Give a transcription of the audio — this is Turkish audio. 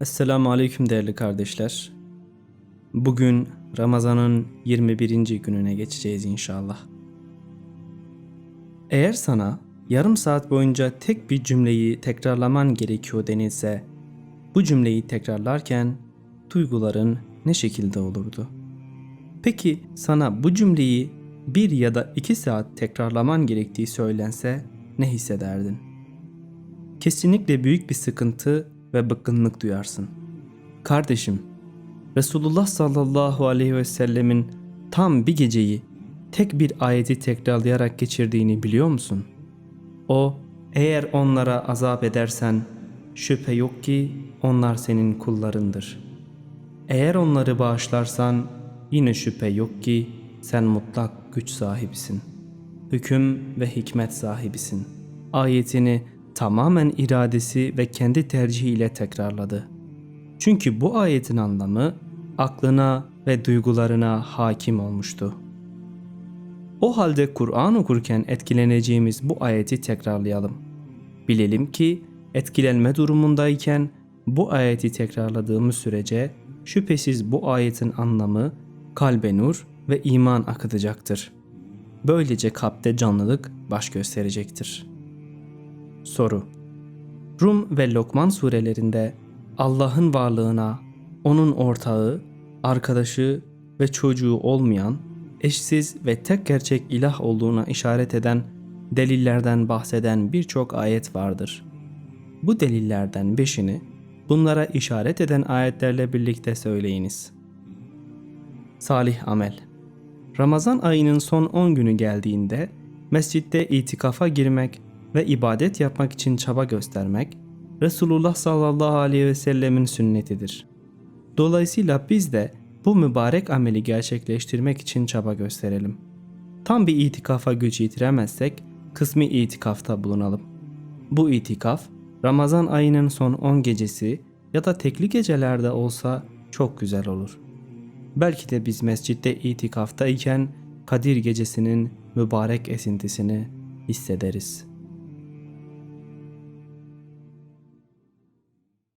Esselamu Aleyküm değerli kardeşler. Bugün Ramazan'ın 21. gününe geçeceğiz inşallah. Eğer sana yarım saat boyunca tek bir cümleyi tekrarlaman gerekiyor denilse, bu cümleyi tekrarlarken duyguların ne şekilde olurdu? Peki sana bu cümleyi bir ya da iki saat tekrarlaman gerektiği söylense ne hissederdin? kesinlikle büyük bir sıkıntı ve bıkkınlık duyarsın. Kardeşim, Resulullah sallallahu aleyhi ve sellemin tam bir geceyi tek bir ayeti tekrarlayarak geçirdiğini biliyor musun? O, eğer onlara azap edersen şüphe yok ki onlar senin kullarındır. Eğer onları bağışlarsan yine şüphe yok ki sen mutlak güç sahibisin. Hüküm ve hikmet sahibisin. Ayetini tamamen iradesi ve kendi tercihiyle tekrarladı. Çünkü bu ayetin anlamı aklına ve duygularına hakim olmuştu. O halde Kur'an okurken etkileneceğimiz bu ayeti tekrarlayalım. Bilelim ki etkilenme durumundayken bu ayeti tekrarladığımız sürece şüphesiz bu ayetin anlamı kalbe nur ve iman akıtacaktır. Böylece kalpte canlılık baş gösterecektir. Soru Rum ve Lokman surelerinde Allah'ın varlığına, onun ortağı, arkadaşı ve çocuğu olmayan, eşsiz ve tek gerçek ilah olduğuna işaret eden delillerden bahseden birçok ayet vardır. Bu delillerden beşini bunlara işaret eden ayetlerle birlikte söyleyiniz. Salih amel Ramazan ayının son 10 günü geldiğinde mescitte itikafa girmek ve ibadet yapmak için çaba göstermek Resulullah sallallahu aleyhi ve sellemin sünnetidir. Dolayısıyla biz de bu mübarek ameli gerçekleştirmek için çaba gösterelim. Tam bir itikafa güç yitiremezsek kısmi itikafta bulunalım. Bu itikaf Ramazan ayının son 10 gecesi ya da tekli gecelerde olsa çok güzel olur. Belki de biz mescitte itikaftayken Kadir gecesinin mübarek esintisini hissederiz.''